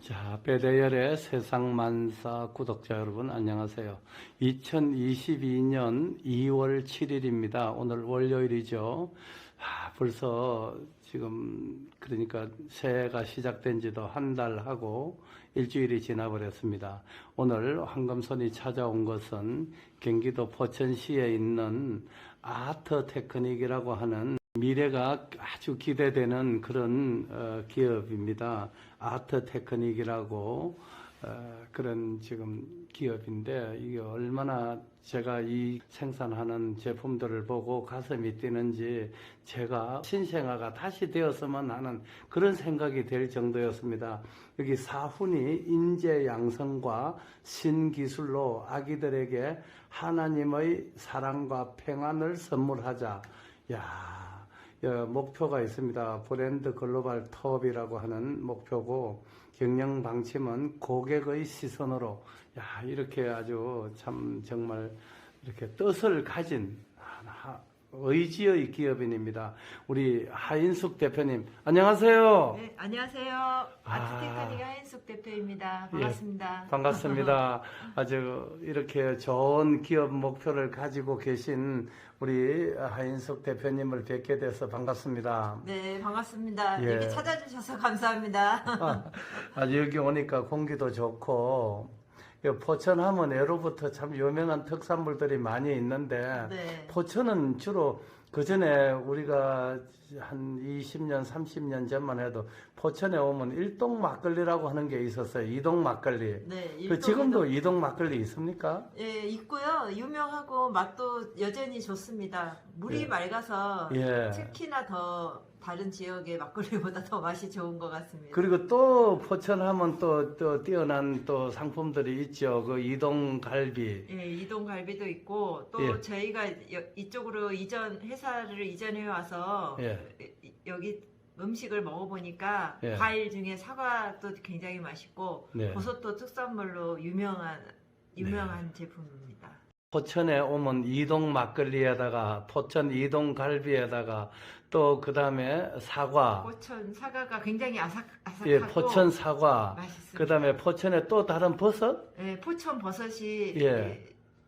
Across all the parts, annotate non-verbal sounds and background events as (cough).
자, 베데열의 세상 만사 구독자 여러분 안녕하세요. 2022년 2월 7일입니다. 오늘 월요일이죠. 아, 벌써 지금 그러니까 새해가 시작된 지도 한 달 하고 일주일이 지나버렸습니다. 오늘 황금손이 찾아온 것은 경기도 포천시에 있는 아트 테크닉이라고 하는 미래가 아주 기대되는 그런 어, 기업입니다. 아트 테크닉이라고 어, 그런 지금 기업인데 이게 얼마나 제가 이 생산하는 제품들을 보고 가슴이 뛰는지 제가 신생아가 다시 되었으면 하는 그런 생각이 될 정도였습니다. 여기 사훈이 인재 양성과 신기술로 아기들에게 하나님의 사랑과 평안을 선물하자. 야, 어, 목표가 있습니다. 브랜드 글로벌 톱이라고 하는 목표고 경영 방침은 고객의 시선으로 야 이렇게 아주 참 정말 이렇게 뜻을 가진 하- 의지의 기업인입니다. 우리 하인숙 대표님 안녕하세요. 네, 안녕하세요. 아. 아트테크닉 하인숙 대표입니다. 반갑습니다. 반갑습니다. (laughs) 아주 이렇게 좋은 기업 목표를 가지고 계신 우리 하인숙 대표님을 뵙게 돼서 반갑습니다. 네, 반갑습니다. 예. 이렇게 찾아주셔서 감사합니다. 아, 여기 오니까 공기도 좋고, 이 포천하면 예로부터 참 유명한 특산물들이 많이 있는데, 네. 포천은 주로 그 전에 우리가 한 20년, 30년 전만 해도 포천에 오면 일동 막걸리라고 하는 게 있었어요. 이동 막걸리. 네, 그 지금도 일동에도- 이동 막걸리 있습니까? 예, 있고요. 유명하고 맛도 여전히 좋습니다. 물이 예. 맑아서 예. 특히나 더 다른 지역의 막걸리보다 더 맛이 좋은 것 같습니다. 그리고 또 포천하면 또, 또 뛰어난 또 상품들이 있죠. 그 이동 갈비. 예, 이동 갈비도 있고 또 예. 저희가 여- 이쪽으로 이전 회사를 이전해 와서 예. 이- 여기 음식을 먹어보니까 예. 과일 중에 사과도 굉장히 맛있고 네. 버섯도 특산물로 유명한 유명한 제품입니다. 포천에 오면 이동 막걸리에다가 포천 이동 갈비에다가 또 그다음에 사과 포천 사과가 굉장히 아삭 아삭하고 예 포천 사과 맛있습니다. 그다음에 포천에 또 다른 버섯 예, 포천 버섯이 예.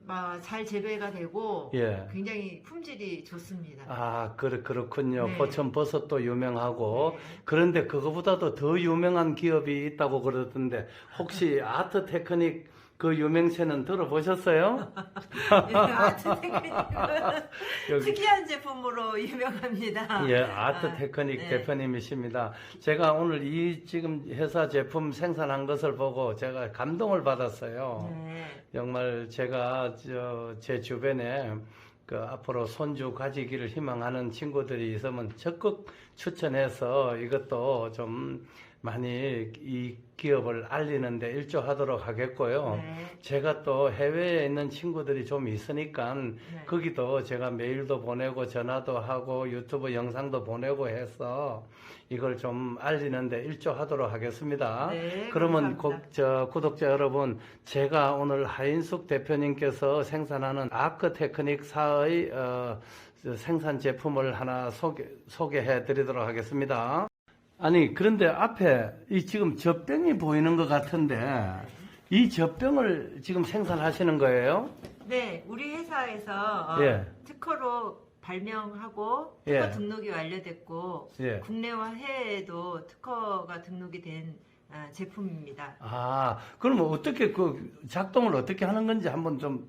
막잘 재배가 되고 예. 굉장히 품질이 좋습니다. 아 그렇 그렇군요 네. 포천 버섯도 유명하고 네. 그런데 그거보다도 더 유명한 기업이 있다고 그러던데 혹시 (laughs) 아트 테크닉 그 유명세는 들어보셨어요? (laughs) 예, 아트 테크닉은 (laughs) 여기 특이한 제품으로 유명합니다. 예, 아트 아, 테크닉 네. 대표님이십니다. 제가 오늘 이 지금 회사 제품 생산한 것을 보고 제가 감동을 받았어요. 네. 정말 제가 저 제 주변에 그 앞으로 손주 가지기를 희망하는 친구들이 있으면 적극 추천해서 이것도 좀 많이 이 기업을 알리는데 일조하도록 하겠고요. 네. 제가 또 해외에 있는 친구들이 좀 있으니까 네. 거기도 제가 메일도 보내고 전화도 하고 유튜브 영상도 보내고 해서 이걸 좀 알리는데 일조하도록 하겠습니다. 네, 그러면. 고- 저 구독자 여러분, 제가 오늘 하인숙 대표님께서 생산하는 아크 테크닉 사의 어, 저 생산 제품을 하나 소개, 소개해 드리도록 하겠습니다. 아니, 그런데 앞에 이 지금 젖병이 보이는 것 같은데 이 젖병을 지금 생산하시는 거예요? 네, 우리 회사에서 어, 예. 특허로 발명하고 예. 특허 등록이 완료됐고 예. 국내와 해외에도 특허가 등록이 된 아, 제품입니다. 아, 그럼 어떻게 그 작동을 어떻게 하는 건지 한번 좀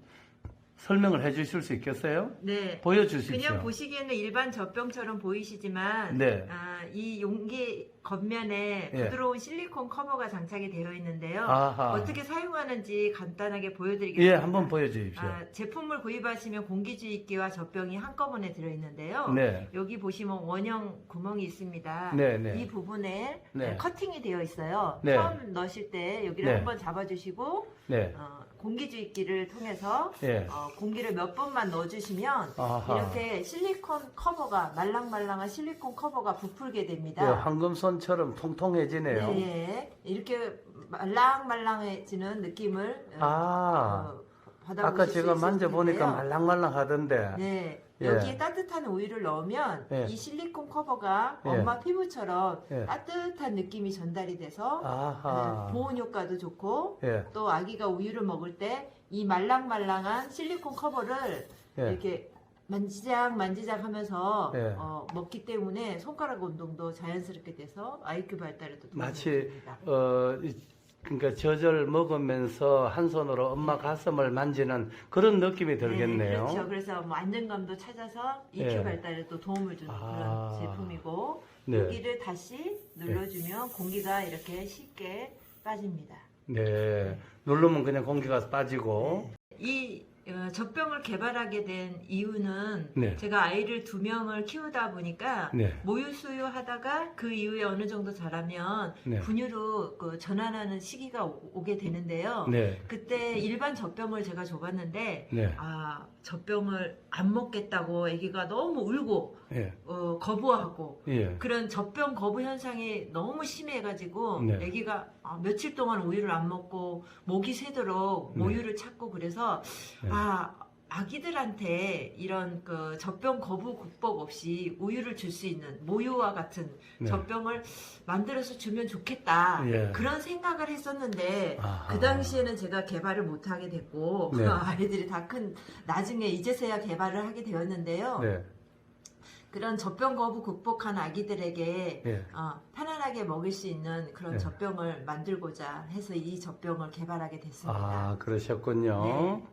설명을 해 주실 수 있겠어요? 네. 보여주십시오. 그냥 보시기에는 일반 젖병처럼 보이시지만 네. 아, 이 용기 겉면에 예. 부드러운 실리콘 커버가 장착이 되어 있는데요. 아하. 어떻게 사용하는지 간단하게 보여드리겠습니다. 예, 한번 보여주십시오. 아, 제품을 구입하시면 공기주입기와 젖병이 한꺼번에 들어있는데요. 네. 여기 보시면 원형 구멍이 있습니다. 네, 네. 이 부분에 네. 커팅이 되어 있어요. 네. 처음 넣으실 때 여기를 네. 한번 잡아주시고 네. 어, 공기주입기를 통해서 예. 어, 공기를 몇 번만 넣어주시면 아하. 이렇게 실리콘 커버가 말랑말랑한 실리콘 커버가 부풀게 예, 됩니다. 황금손처럼 통통해지네요. 네, 예. 이렇게 말랑말랑해지는 느낌을 어, 아, 어, 받아보실 아까 수 제가 만져보니까 텐데요. 말랑말랑 하던데. 네. 예. 여기에 따뜻한 우유를 넣으면 예. 이 실리콘 커버가 예. 엄마 피부처럼 예. 따뜻한 느낌이 전달이 돼서 아하. 네, 보온 효과도 좋고 예. 또 아기가 우유를 먹을 때 이 말랑말랑한 실리콘 커버를 예. 이렇게 만지작 만지작 하면서 예. 어, 먹기 때문에 손가락 운동도 자연스럽게 돼서 IQ 발달에도 도움이 마치 됩니다. 어 이- 그러니까 젖을 먹으면서 한 손으로 엄마 가슴을 만지는 그런 느낌이 들겠네요. 네, 그렇죠. 그래서 뭐 안정감도 찾아서 EQ 예. 발달에도 도움을 주는 아. 그런 제품이고 네. 여기를 다시 눌러주면 공기가 이렇게 쉽게 빠집니다. 네. 누르면 그냥 공기가 빠지고. 이 어, 젖병을 개발하게 된 이유는 네. 제가 아이를 두 명을 키우다 보니까 네. 모유 수유 하다가 그 이후에 어느 정도 자라면 네. 분유로 그 전환하는 시기가 오- 오게 되는데요. 네. 그때 일반 젖병을 제가 줘봤는데 네. 아 젖병을 안 먹겠다고 아기가 너무 울고 예. 어, 거부하고 예. 그런 젖병 거부 현상이 너무 심해가지고 네. 아기가 아, 며칠 동안 우유를 안 먹고 목이 새도록 네. 모유를 찾고 그래서 네. 아 아기들한테 이런 그 젖병 거부 극복 없이 우유를 줄 수 있는 모유와 같은 네. 젖병을 만들어서 주면 좋겠다 예. 그런 생각을 했었는데 아하. 그 당시에는 제가 개발을 못하게 됐고 네. (laughs) 아이들이 다 큰 나중에 이제서야 개발을 하게 되었는데요. 네. 그런 젖병 거부 극복한 아기들에게 예. 어, 편안하게 먹일 수 있는 그런 네. 젖병을 만들고자 해서 이 젖병을 개발하게 됐습니다. 아, 그러셨군요. 네.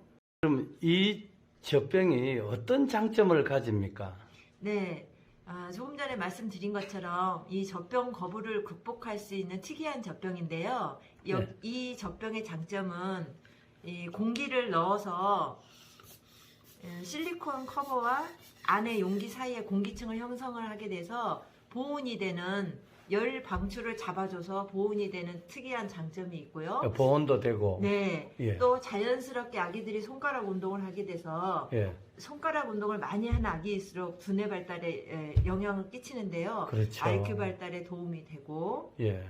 그럼 이 젖병이 어떤 장점을 가집니까? 네. 아, 조금 전에 말씀드린 것처럼 이 젖병 거부를 극복할 수 있는 특이한 젖병인데요. 여- 네. 이 젖병의 장점은 이 공기를 넣어서 음, 실리콘 커버와 안에 용기 사이에 공기층을 형성을 하게 돼서 보온이 되는 열 방출을 잡아줘서 보온이 되는 특이한 장점이 있고요. 보온도 되고. 네. 예. 또 자연스럽게 아기들이 손가락 운동을 하게 돼서 예. 손가락 운동을 많이 하는 아기일수록 두뇌 발달에 에, 영향을 끼치는데요. 그렇죠. IQ 발달에 도움이 되고 예.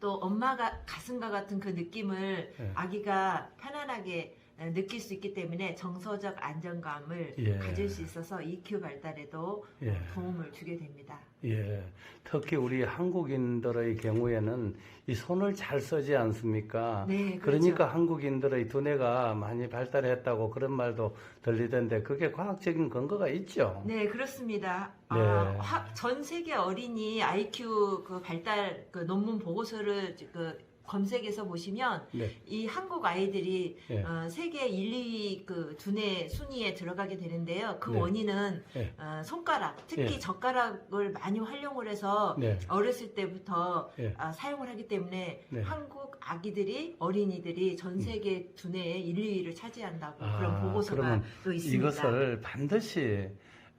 또 엄마가 가슴과 같은 그 느낌을 예. 아기가 편안하게 에, 느낄 수 있기 때문에 정서적 안정감을 예. 가질 수 있어서 EQ 발달에도 예. 도움을 주게 됩니다. 예. 특히 우리 한국인들의 경우에는 이 손을 잘 쓰지 않습니까? 네, 그렇죠. 그러니까 한국인들의 두뇌가 많이 발달했다고 그런 말도 들리던데 그게 과학적인 근거가 있죠. 네, 그렇습니다. 네. 아, 화- 전 세계 어린이 IQ 그 발달 그 논문 보고서를 그 검색해서 보시면 네. 이 한국 아이들이 예. 어, 세계 1, 2위 그 두뇌 순위에 들어가게 되는데요. 그 네. 원인은 예. 어, 손가락, 특히 예. 젓가락을 많이 활용을 해서 네. 어렸을 때부터 예. 아, 사용을 하기 때문에 네. 음. 한국 아기들이 어린이들이 전 세계 두뇌의 1, 2위를 차지한다고 아, 그런 보고서가 또 있습니다. 이것을 반드시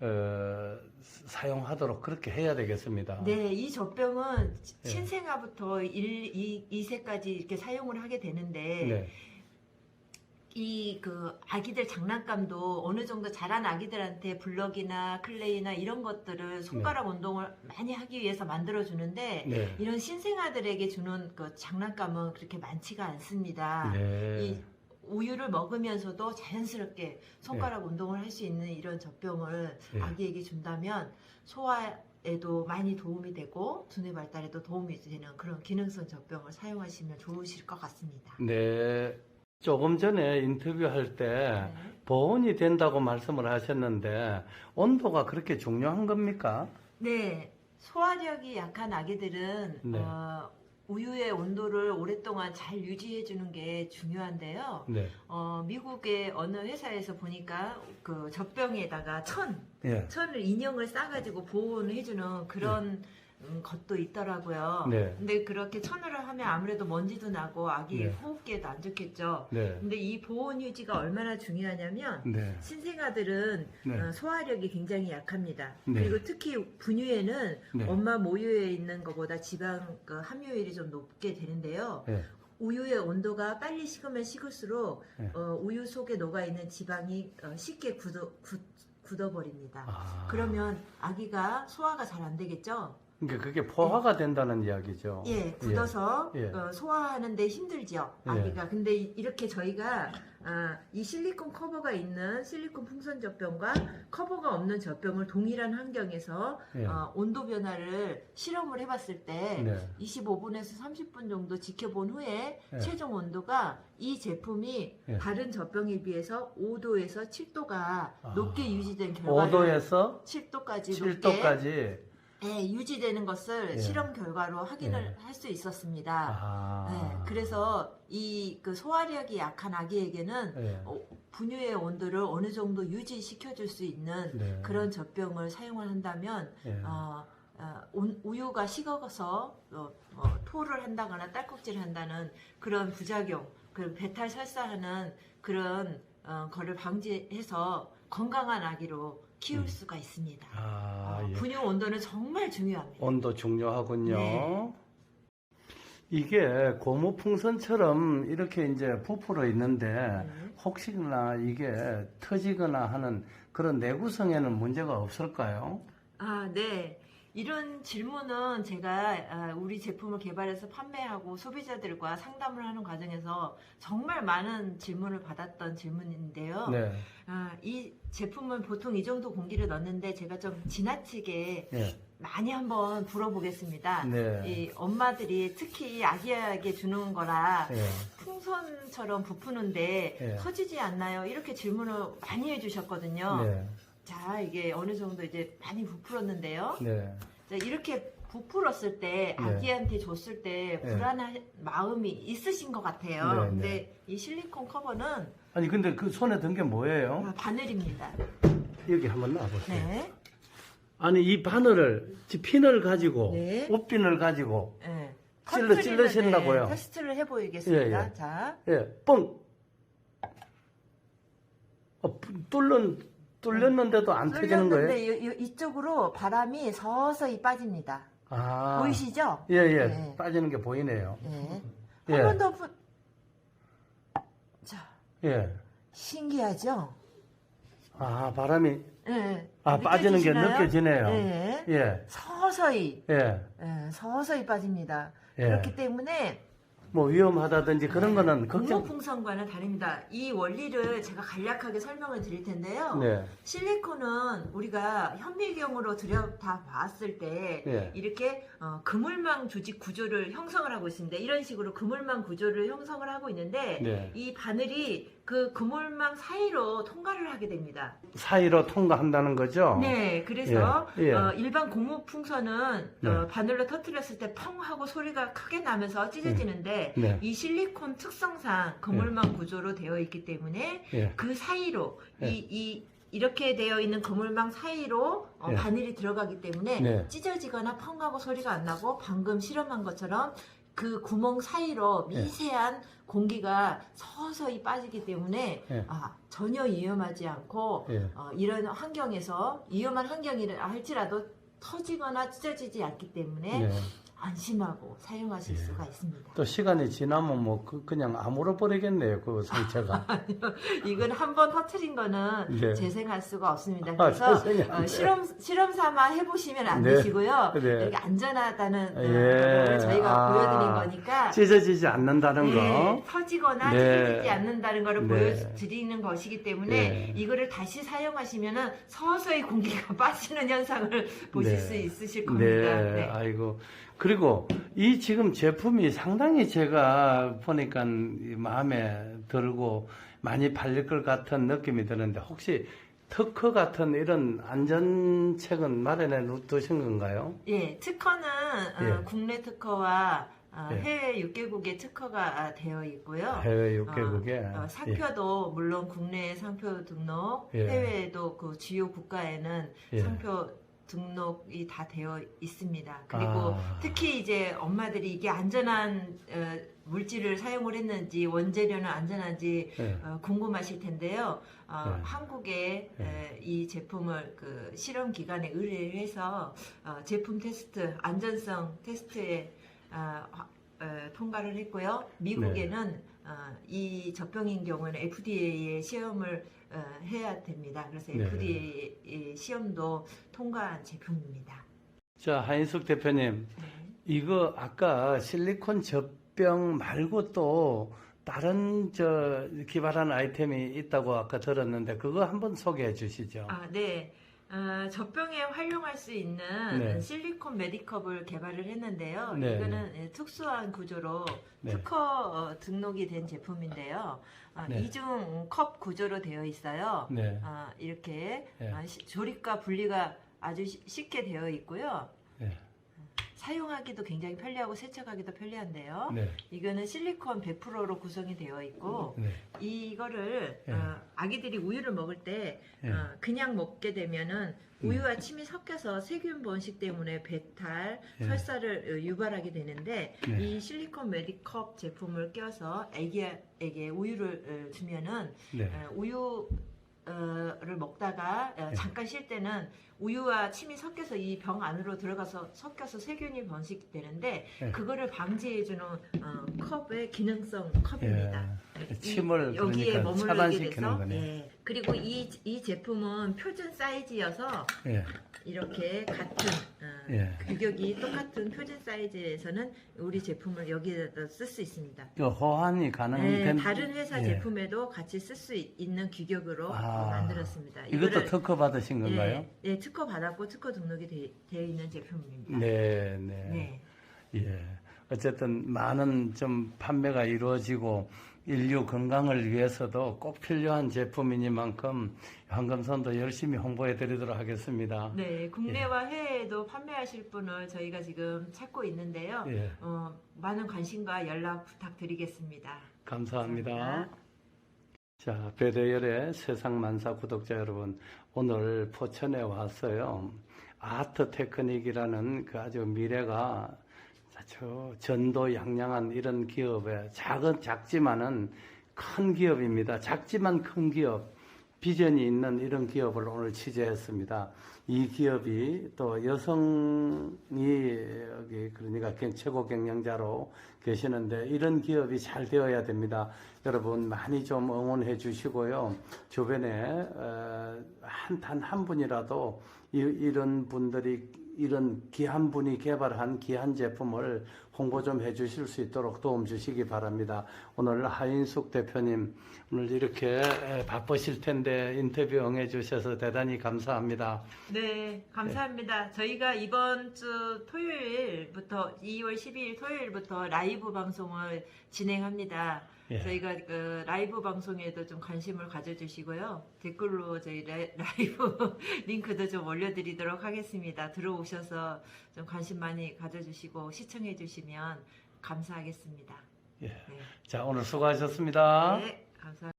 어, 사용하도록 그렇게 해야 되겠습니다. 네, 이 젖병은 예. 신생아부터 1, 2, 2세까지 이렇게 사용을 하게 되는데 네. 이 그 아기들 장난감도 어느 정도 자란 아기들한테 블럭이나 클레이나 이런 것들을 손가락 운동을 많이 하기 위해서 만들어 주는데 네. 이런 신생아들에게 주는 그 장난감은 그렇게 많지가 않습니다. 네. 이 우유를 먹으면서도 자연스럽게 손가락 운동을 할 수 있는 이런 젖병을 네. 아기에게 준다면 소화에도 많이 도움이 되고 두뇌 발달에도 도움이 되는 그런 기능성 젖병을 사용하시면 좋으실 것 같습니다. 네. 조금 전에 인터뷰할 때 네. 보온이 된다고 말씀을 하셨는데 온도가 그렇게 중요한 겁니까? 네, 소화력이 약한 아기들은 네. 어, 우유의 온도를 오랫동안 잘 유지해 주는 게 중요한데요. 네. 어, 미국의 어느 회사에서 보니까 그 젖병에다가 천, 예. 천을 인형을 싸가지고 보온해 주는 그런 음, 것도 있더라고요. 네. 근데 그렇게 천으로 하면 아무래도 먼지도 나고 아기 네. 호흡기에도 안 좋겠죠. 네. 근데 이 보온 유지가 얼마나 중요하냐면 네. 신생아들은 네. 어, 소화력이 굉장히 약합니다. 네. 그리고 특히 분유에는 네. 엄마 모유에 있는 것보다 지방 그 함유율이 좀 높게 되는데요. 네. 우유의 온도가 빨리 식으면 식을수록 네. 어, 우유 속에 녹아 있는 지방이 어, 쉽게 굳어, 굳, 굳어버립니다. 아. 그러면 아기가 소화가 잘 안 되겠죠. 그러니까 그게 포화가 된다는 이야기죠. 예, 굳어서 예. 어, 소화하는데 힘들죠. 예. 아기가. 근데 이- 이렇게 저희가 아, 이 실리콘 커버가 있는 실리콘 풍선 젖병과 커버가 없는 젖병을 동일한 환경에서 예. 어, 온도 변화를 실험을 해봤을 때 네. 25분에서 30분 정도 지켜본 후에 예. 최종 온도가 이 제품이 예. 다른 젖병에 비해서 5도에서 7도가 아. 높게 유지된 결과를 5도에서 7도까지 높게 7도까지. 예, 유지되는 것을 예. 실험 결과로 확인을 예. 할 수 있었습니다. 아. 네, 그래서 이 그 소화력이 약한 아기에게는 예. 어, 분유의 온도를 어느 정도 유지시켜 줄 수 있는 네. 그런 젖병을 사용을 한다면 예. 어, 어, 온- 우유가 식어서 어, 어, 토를 한다거나 딸꾹질을 한다는 그런 부작용, 그 배탈 설사하는 그런 어, 거를 방지해서 건강한 아기로 키울 음. 수가 있습니다. 아, 어, 예. 분유 온도는 정말 중요합니다. 온도 중요하군요. 네. 이게 고무 풍선처럼 이렇게 이제 부풀어 있는데 네. 혹시나 이게 터지거나 하는 그런 내구성에는 문제가 없을까요? 아, 네. 이런 질문은 제가 아, 우리 제품을 개발해서 판매하고 소비자들과 상담을 하는 과정에서 정말 많은 질문을 받았던 질문인데요. 네. 아, 이 제품은 보통 이 정도 공기를 넣는데 제가 좀 지나치게 네. 많이 한번 불어보겠습니다. 네. 이 엄마들이 특히 아기에게 주는 거라 예. 풍선처럼 부푸는데 예. 터지지 않나요? 이렇게 질문을 많이 해주셨거든요. 네. 자, 이게 어느 정도 이제 많이 부풀었는데요. 네. 자, 이렇게 부풀었을 때 네. 아기한테 줬을 때 네. 불안한 마음이 있으신 것 같아요. 네, 근데 이 실리콘 커버는 아니 근데 그 손에 든 게 뭐예요? 아, 바늘입니다. 여기 한번 놔보세요. 네. 아니 이 바늘을 지- 핀을 가지고 네. 옷핀을 가지고 네. 찔러- 찔러시려고요? 네, 테스트를 해보이겠습니다. 예, 예. 자, 예, 뻥. 어, 뚫는 뚫렸는데도 안 터지는 거예요? 뚫렸는데 이쪽으로 바람이 서서히 빠집니다. 아, 보이시죠? 예, 예, 네. 빠지는 게 보이네요. 네. 예. 한 번 더 부... 자, 예. 신기하죠? 아, 바람이 네. 아 빠지는 게 느껴지시나요? 느껴지네요. 네. 예, 서서히 예, 예, 서서히 빠집니다. 예. 그렇기 때문에 뭐 위험하다든지 그런 거는 걱정. 고무풍선과는 다릅니다. 이 원리를 제가 간략하게 설명을 드릴 텐데요. 네, 실리콘은 우리가 현미경으로 들여다 봤을 때 예. 이렇게 어, 그물망 조직 구조를 형성을 하고 있습니다. 이런 식으로 그물망 구조를 형성을 하고 있는데 네. 이 바늘이 그 그물망 사이로 통과를 하게 됩니다. 사이로 통과한다는 거죠. 네, 그래서 예, 예. 어, 일반 고무풍선은 네. 어, 바늘로 터뜨렸을 때 펑 하고 소리가 크게 나면서 찢어지는데 네, 이 실리콘 특성상 그물망 구조로 되어 있기 때문에 예, 그 사이로 예. 이, 이 이렇게 되어 있는 그물망 사이로 어, 예. 바늘이 들어가기 때문에 네. 찢어지거나 펑하고 소리가 안 나고 방금 실험한 것처럼 그 구멍 사이로 예. 미세한 공기가 서서히 빠지기 때문에 예. 아, 전혀 위험하지 않고 예. 어, 이런 환경에서 위험한 환경이라 할지라도 터지거나 찢어지지 않기 때문에 네. 안심하고 사용하실 예. 수가 있습니다. 또 시간이 지나면 뭐 그, 그냥 아물어 버리겠네요. 그 상처가. (laughs) 이건 한 번 터트린 거는 네. 재생할 수가 없습니다. 아, 그래서 안 어. 실험 실험 삼아 해보시면 안 네. 되시고요. 네. 이렇게 안전하다는 어, 예. 저희가 아. 보여드린 거니까 찢어지지 않는다는 네, 거. 터지거나 네. 찢어지지 않는다는 거를 네. 보여드리는 것이기 때문에 네. 이거를 다시 사용하시면은 서서히 공기가 (laughs) 빠지는 현상을 보실 네. 수 있으실 겁니다. 네, 네. 아이고. 그리고 이 지금 제품이 상당히 제가 보니까 이 마음에 들고 많이 팔릴 것 같은 느낌이 드는데 혹시 특허 같은 이런 안전책은 마련해 두신 건가요? 예, 특허는 어, 예. 국내 특허와 어, 예. 해외 6개국의 특허가 되어 있고요. 해외 6개국에. 어, 어, 상표도 물론 국내 상표 등록, 예. 해외에도 그 주요 국가에는 예. 상표 등록이 다 되어 있습니다. 그리고 아. 특히 이제 엄마들이 이게 안전한 어, 물질을 사용을 했는지 원재료는 안전한지 예. 어, 궁금하실 텐데요. 어, 네. 한국에 네. 에, 이 제품을 그 실험 기관에 의뢰를 해서 어, 제품 테스트 안전성 테스트에 어, 화- 어, 통과를 했고요. 미국에는 어, 이 젖병인 경우는 FDA의 시험을 어, 해야 됩니다. 그래서 네. FDA 시험도 통과한 제품입니다. 자, 하인숙 대표님, 네. 이거 아까 실리콘 젖병 말고 또 다른 저 기발한 아이템이 있다고 아까 들었는데 그거 한번 소개해 주시죠. 아, 네. 어, 젖병에 활용할 수 있는 네. 실리콘 메디컵을 개발을 했는데요. 네, 이거는 예, 특수한 구조로 네. 특허 어, 등록이 된 제품인데요. 아, 네. 이중 컵 구조로 되어 있어요. 네. 아, 이렇게 네. 조립과 분리가 아주 쉬- 쉽게 되어 있고요. 네. 사용하기도 굉장히 편리하고 세척하기도 편리한데요. 네. 이거는 실리콘 100%로 구성이 되어 있고 네. 이거를 네. 어, 아기들이 우유를 먹을 때 네. 어, 그냥 먹게 되면은 우유와 침이 섞여서 세균 번식 때문에 배탈, 네. 설사를 어, 유발하게 되는데 네. 이 실리콘 메디컵 제품을 껴서 아기에게 우유를 어, 주면은 네. 어, 우유 를 먹다가 어, 네. 잠깐 쉴 때는 우유와 침이 섞여서 이 병 안으로 들어가서 섞여서 세균이 번식되는데 네. 그거를 방지해주는 어, 컵의 기능성 컵입니다. 예. 이- 침을 여기에 그러니까 머무르게 차단시키는 돼서 거네. 예. 그리고 이, 이 제품은 표준 사이즈여서 예. 이렇게 같은 어, 예. 규격이 똑같은 표준 사이즈에서는 우리 제품을 여기에다 쓸 수 있습니다. 그 호환이 네, 가능한 다른 회사 예. 제품에도 같이 쓸 수 있는 규격으로 아, 만들었습니다. 이것도 이거를- 특허 받으신 건가요? 예, 예, 특허 받았고 특허 등록이 돼, 되어 있는 제품입니다. 네, 네. 네. 예. 어쨌든 많은 좀 판매가 이루어지고 인류 건강을 위해서도 꼭 필요한 제품이니만큼 황금선도 열심히 홍보해 드리도록 하겠습니다. 네, 국내와 해외에도 판매하실 분을 저희가 지금 찾고 있는데요. 예. 어, 많은 관심과 연락 부탁드리겠습니다. 감사합니다. 감사합니다. 자, 배대열의 세상 만사 구독자 여러분, 오늘 포천에 왔어요. 아트 테크닉이라는 그 아주 미래가 아주 전도 양양한 이런 기업에 작은 작지만은 큰 기업입니다. 작지만 큰 기업, 비전이 있는 이런 기업을 오늘 취재했습니다. 이 기업이 또 여성이 여기 그러니까 경- 최고 경영자로 계시는데 이런 기업이 잘 되어야 됩니다. 여러분 많이 좀 응원해 주시고요. 주변에 어, 한단한 분이라도 이, 이런 분들이 이런 귀한 분이 개발한 귀한 제품을 홍보 좀 해주실 수 있도록 도움 주시기 바랍니다. 오늘 하인숙 대표님 오늘 이렇게 에, 바쁘실 텐데 인터뷰 응해 주셔서 대단히 감사합니다. 네, 감사합니다. 저희가 이번 주 토요일부터 2월 12일 토요일부터 라이브 방송을 진행합니다. 예. 저희가 그 라이브 방송에도 좀 관심을 가져주시고요. 댓글로 저희 라- (laughs) 라이브 링크도 좀 올려드리도록 하겠습니다. 들어오셔서 좀 관심 많이 가져주시고 시청해 주시면 감사하겠습니다. 예. 네, 자 오늘 수고하셨습니다. 네 감사합니다.